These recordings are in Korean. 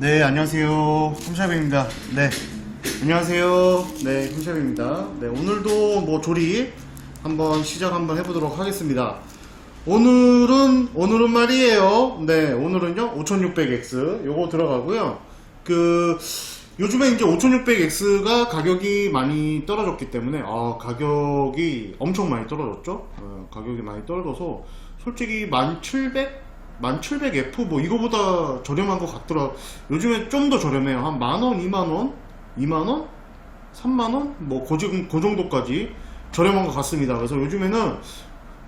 네, 안녕하세요. 홈샵입니다. 네, 안녕하세요. 네, 홈샵입니다. 네, 오늘도 뭐 조립 한번 시작 한번 해보도록 하겠습니다. 오늘은, 오늘은 말이에요. 네, 오늘은요, 5600X 요거 들어가고요. 그, 요즘에 이제 5600X가 가격이 많이 떨어졌기 때문에, 아, 가격이 엄청 많이 떨어졌죠? 어, 가격이 많이 떨어져서, 솔직히 1700? 1700F 뭐 이거보다 저렴한 것 같더라. 요즘에 좀 더 저렴해요. 한 만원, 2만원? 2만원? 3만원? 뭐, 그, 정- 그 정도까지 저렴한 것 같습니다. 그래서 요즘에는,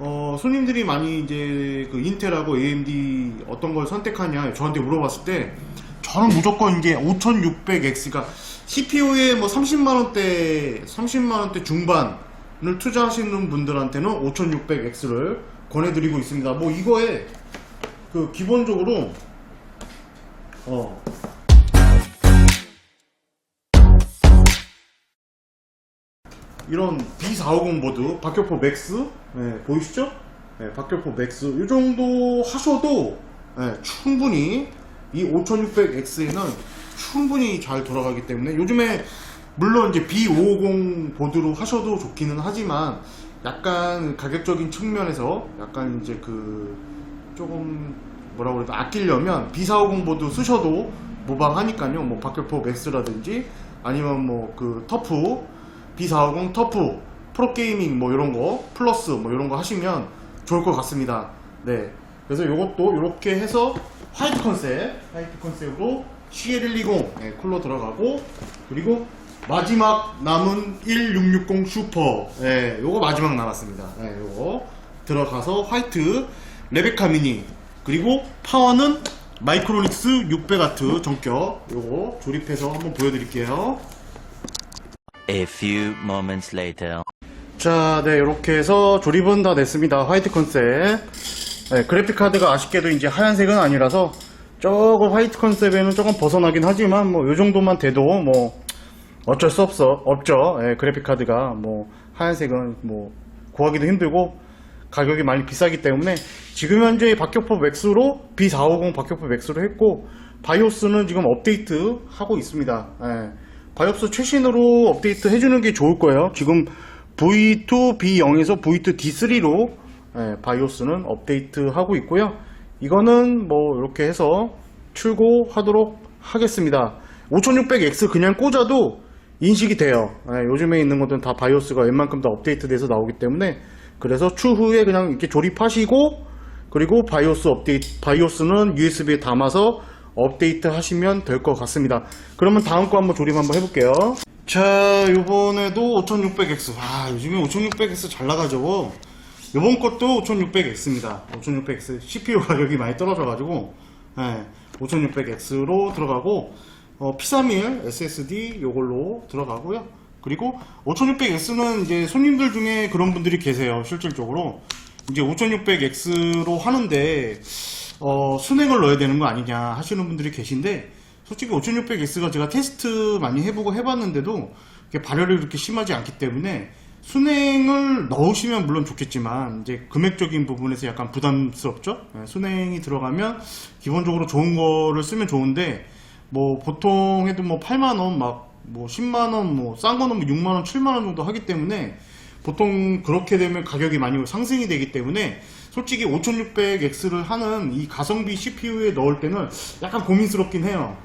어, 손님들이 많이 이제 그 인텔하고 AMD 어떤 걸 선택하냐 저한테 물어봤을 때, 저는 무조건 이제 5600X가 CPU에 뭐 30만원대, 30만원대 중반을 투자하시는 분들한테는 5600X를 권해드리고 있습니다. 뭐 이거에 그 기본적으로 어 이런 B450 보드 박격포 맥스 네, 보이시죠? 네, 박격포 맥스 이 정도 하셔도 네, 충분히 이 5600X에는 충분히 잘 돌아가기 때문에 요즘에 물론 이제 B550 보드로 하셔도 좋기는 하지만 약간 가격적인 측면에서 약간 이제 그 조금 뭐라 그래도 아끼려면 B450 보드 쓰셔도 무방하니까요. 뭐 박격포 맥스라든지 아니면 뭐 그 터프 B450 터프 프로게이밍 뭐 이런 거 플러스 뭐 이런 거 하시면 좋을 것 같습니다. 네. 그래서 이것도 이렇게 해서 화이트 컨셉 화이트 컨셉으로 CL120 네, 쿨러 들어가고 그리고 마지막 남은 1660 슈퍼 네, 요거 마지막 남았습니다. 네, 요거 들어가서 화이트 레베카 미니 그리고 파워는 마이크로닉스 600W 전격 요거 조립해서 한번 보여드릴게요. A few moments later. 자, 네, 이렇게 해서 조립은 다 됐습니다. 화이트 컨셉. 네, 그래픽 카드가 아쉽게도 이제 하얀색은 아니라서 조금 화이트 컨셉에는 조금 벗어나긴 하지만 뭐 요 정도만 돼도 뭐 어쩔 수 없어 없죠. 예, 그래픽 카드가 뭐 하얀색은 뭐 구하기도 힘들고 가격이 많이 비싸기 때문에 지금 현재 박격포 맥스로 B450 박격포 맥스로 했고 바이오스는 지금 업데이트 하고 있습니다. 예, 바이오스 최신으로 업데이트 해주는 게 좋을 거예요. 지금 V2 B0에서 V2 D3로 예, 바이오스는 업데이트 하고 있고요. 이거는 뭐 이렇게 해서 출고하도록 하겠습니다. 5600X 그냥 꽂아도 인식이 돼요. 예, 요즘에 있는 것들은 다 바이오스가 웬만큼 다 업데이트 돼서 나오기 때문에 그래서 추후에 그냥 이렇게 조립하시고 그리고 바이오스 업데이트 바이오스는 USB에 담아서 업데이트 하시면 될 것 같습니다. 그러면 다음 거 한번 조립 한번 해볼게요. 자, 요번에도 5600X. 와, 요즘에 5600X 잘 나가죠. 요번 것도 5600X입니다. 5600X CPU 가격이 많이 떨어져 가지고 예, 5600X로 들어가고 어, P31 SSD 요걸로 들어가고요. 그리고 5600X는 이제 손님들 중에 그런 분들이 계세요. 실질적으로 이제 5600X로 하는데 어, 순행을 넣어야 되는 거 아니냐 하시는 분들이 계신데 솔직히 5600X가 제가 테스트 많이 해보고 해봤는데도 발열이 그렇게 심하지 않기 때문에 순행을 넣으시면 물론 좋겠지만 이제 금액적인 부분에서 약간 부담스럽죠. 예, 순행이 들어가면 기본적으로 좋은 거를 쓰면 좋은데 뭐 보통 해도 뭐 8만 원막 뭐 10만 원 뭐 싼 거는 뭐 6만 원, 7만 원 정도 하기 때문에 보통 그렇게 되면 가격이 많이 상승이 되기 때문에 솔직히 5600X를 하는 이 가성비 CPU에 넣을 때는 약간 고민스럽긴 해요.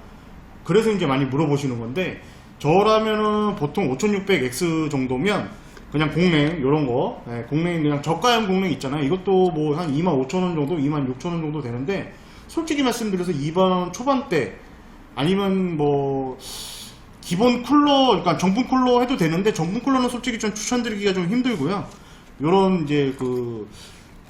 그래서 이제 많이 물어보시는 건데 저라면은 보통 5600X 정도면 그냥 공랭 이런 거 예, 공랭 그냥 저가형 공랭 있잖아요 이것도 뭐 한 25,000원 정도 26,000원 정도 되는데 솔직히 말씀드려서 2만 초반대 아니면 뭐 기본 쿨러 그러니까 정품 쿨러 해도 되는데 정품 쿨러는 솔직히 좀 추천드리기가 좀 힘들고요. 요런 이제 그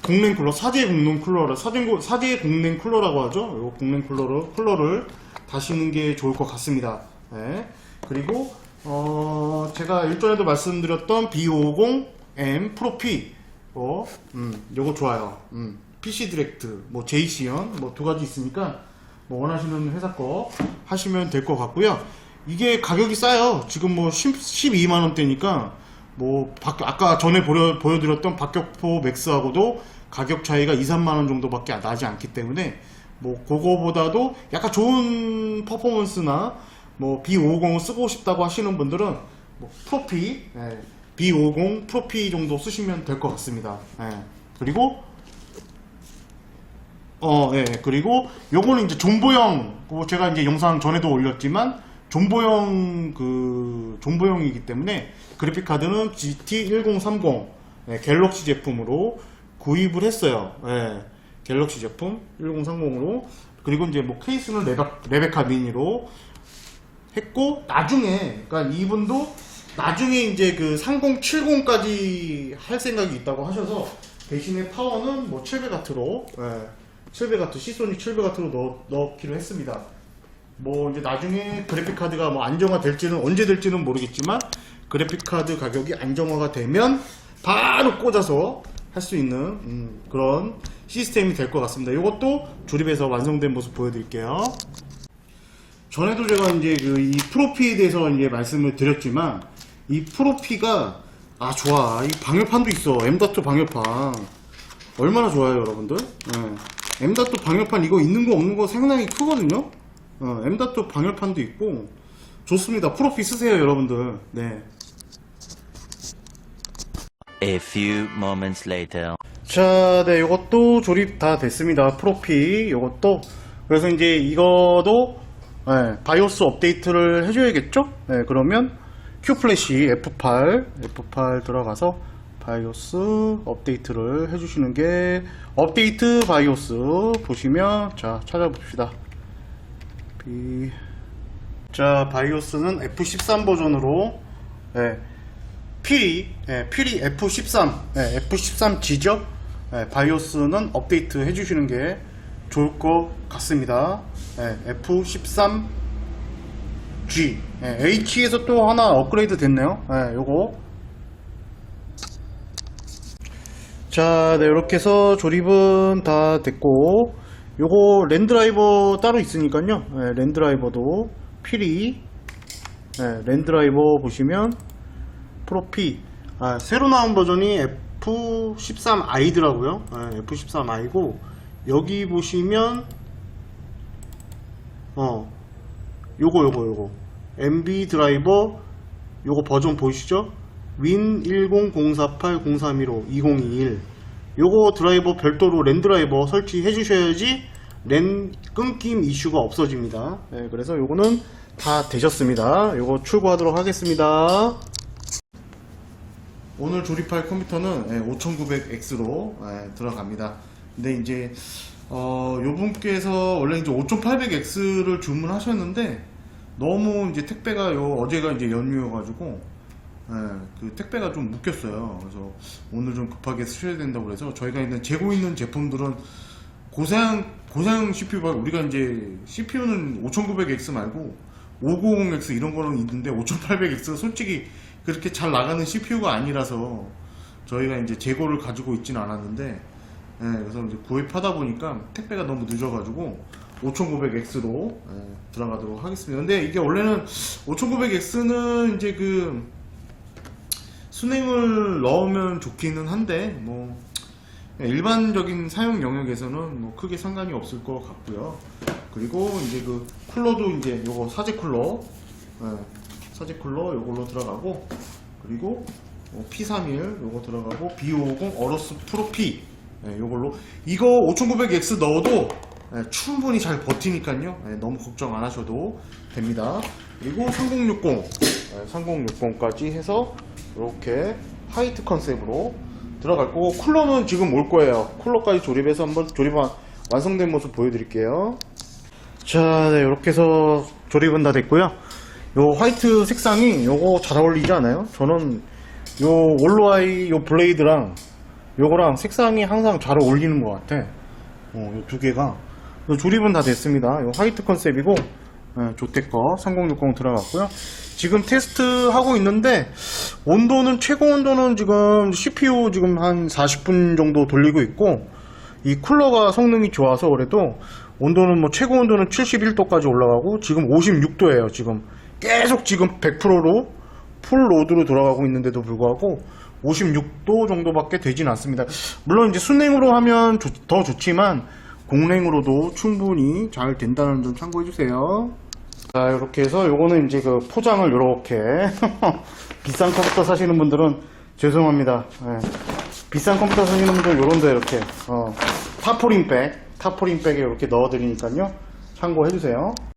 공랭 쿨러 사제 공랭 쿨러를 사제, 고- 사제 공랭 쿨러라고 하죠. 요 공랭 쿨러를 쿨러를 다시는 게 좋을 것 같습니다. 예. 그리고 어 제가 일전에도 말씀드렸던 B550M 프로 P. 어, 음, 요거 좋아요. 음, PC 디렉트 뭐 JC연 뭐두 가지 있으니까 뭐 원하시는 회사 거 하시면 될 것 같고요 이게 가격이 싸요 지금 뭐 10, 12만 원대니까 뭐 박- 아까 전에 보여, 보여드렸던 박격포 맥스하고도 가격 차이가 2, 3만 원 정도밖에 나지 않기 때문에 뭐 그거보다도 약간 좋은 퍼포먼스나 뭐 B50을 쓰고 싶다고 하시는 분들은 뭐 프로피 예, B50 프로피 정도 쓰시면 될 것 같습니다. 예. 그리고 어, 예. 그리고 요거는 이제 존보형, 그 제가 이제 영상 전에도 올렸지만, 존보형, 그, 존보형이기 때문에, 그래픽 카드는 GT1030, 예, 갤럭시 제품으로 구입을 했어요. 예. 갤럭시 제품 1030으로. 그리고 이제 뭐 케이스는 레베, 레베카 미니로 했고, 나중에, 그러니까 이분도 나중에 이제 그 3070까지 할 생각이 있다고 하셔서, 대신에 파워는 뭐 700W로, 예. 700W, 시소닉 700W로 넣, 넣기로 했습니다. 뭐 이제 나중에 그래픽 카드가 뭐 안정화 될지는 언제 될지는 모르겠지만 그래픽 카드 가격이 안정화가 되면 바로 꽂아서 할 수 있는 음, 그런 시스템이 될 것 같습니다. 이것도 조립해서 완성된 모습 보여드릴게요. 전에도 제가 이제 그 이 프로피에 대해서 이제 말씀을 드렸지만 이 프로피가 아 좋아 이 방열판도 있어 M.2 방열판 얼마나 좋아요 여러분들 예. M.2 방열판 이거 있는 거 없는 거 상당히 크거든요 어, M.2 방열판도 있고 좋습니다 프로피 쓰세요 여러분들 네. A few moments later. 자, 네, 이것도 조립 다 됐습니다. 프로피, 이것도. 그래서 이제 이거도, 예, 바이오스 업데이트를 해줘야겠죠? 네, 그러면 Q플래시 F8, F8 들어가서 바이오스 업데이트를 해주시는 게, 업데이트 바이오스 보시면, 자, 찾아봅시다. 자, 바이오스는 F13 버전으로, 예, 피리, 예, 피리 F13, 예, F13G죠? 예, 바이오스는 업데이트 해주시는 게 좋을 것 같습니다. 예, F13G. 예, H에서 또 하나 업그레이드 됐네요. 예, 요거. 자, 네, 이렇게 해서 조립은 다 됐고, 요거 랜드라이버 따로 있으니까요. 예, 랜드라이버도 피리, 예, 랜드라이버 보시면, 프로피. 아, 새로 나온 버전이 F13i더라고요. F13i고 여기 보시면 어 요거 요거 요거. MB 드라이버 요거 버전 보이시죠? 윈 10048031호 2021 요거 드라이버 별도로 랜 드라이버 설치해 주셔야지 랜 끊김 이슈가 없어집니다. 네, 그래서 요거는 다 되셨습니다. 요거 출고하도록 하겠습니다. 오늘 조립할 컴퓨터는 5900X로 들어갑니다. 근데 이제 어, 요분께서 원래 이제 5800X를 주문하셨는데 너무 이제 택배가 요 어제가 이제 연휴여가지고 예, 그 택배가 좀 묶였어요. 그래서 오늘 좀 급하게 쓰셔야 된다고 그래서 저희가 있는 재고 있는 제품들은 고사양 고사양 CPU가 우리가 이제 CPU는 5900X 말고 590X 이런 거는 있는데 5800X가 솔직히 그렇게 잘 나가는 CPU가 아니라서 저희가 이제 재고를 가지고 있지는 않았는데 예, 그래서 이제 구입하다 보니까 택배가 너무 늦어가지고 5900X로 들어가도록 하겠습니다. 근데 이게 원래는 5900X는 이제 그 순행을 넣으면 좋기는 한데 뭐 일반적인 사용 영역에서는 뭐 크게 상관이 없을 것 같고요. 그리고 이제 그 쿨러도 이제 요거 사제 쿨러, 예, 사제 쿨러 요걸로 들어가고 그리고 어, P31 요거 들어가고 B550 어로스 프로 P 예, 요걸로 이거 5900X 넣어도 예, 충분히 잘 버티니까요. 예, 너무 걱정 안 하셔도 됩니다. 그리고 3060, 예, 3060까지 해서 이렇게 화이트 컨셉으로 들어갈 거고 쿨러는 지금 올 거예요. 쿨러까지 조립해서 한번 조립한 완성된 모습 보여드릴게요. 자, 네, 이렇게 해서 조립은 다 됐고요. 요 화이트 색상이 요거 잘 어울리지 않아요? 저는 요 올로아이 요 블레이드랑 요거랑 색상이 항상 잘 어울리는 것 같아. 어, 요 두 개가. 요 조립은 다 됐습니다. 요 화이트 컨셉이고, 예, 조테커 3060 들어갔고요. 지금 테스트 하고 있는데, 온도는, 최고 온도는 지금 CPU 지금 한 40분 정도 돌리고 있고, 이 쿨러가 성능이 좋아서 그래도 온도는 뭐 최고 온도는 71도까지 올라가고 지금 56도예요 지금 계속 지금 100%로 풀 로드로 돌아가고 있는데도 불구하고 56도 정도밖에 되진 않습니다 물론 이제 순행으로 하면 좋- 더 좋지만 공랭으로도 충분히 잘 된다는 점 참고해 주세요. 자, 이렇게 해서 요거는 이제 그 포장을 요렇게 비싼 컴퓨터 사시는 분들은 죄송합니다. 예. 비싼 컴퓨터 사시는 분들은 요런데 이렇게 어, 타포린백, 타포린백에 이렇게 넣어 드리니까요. 참고해 주세요.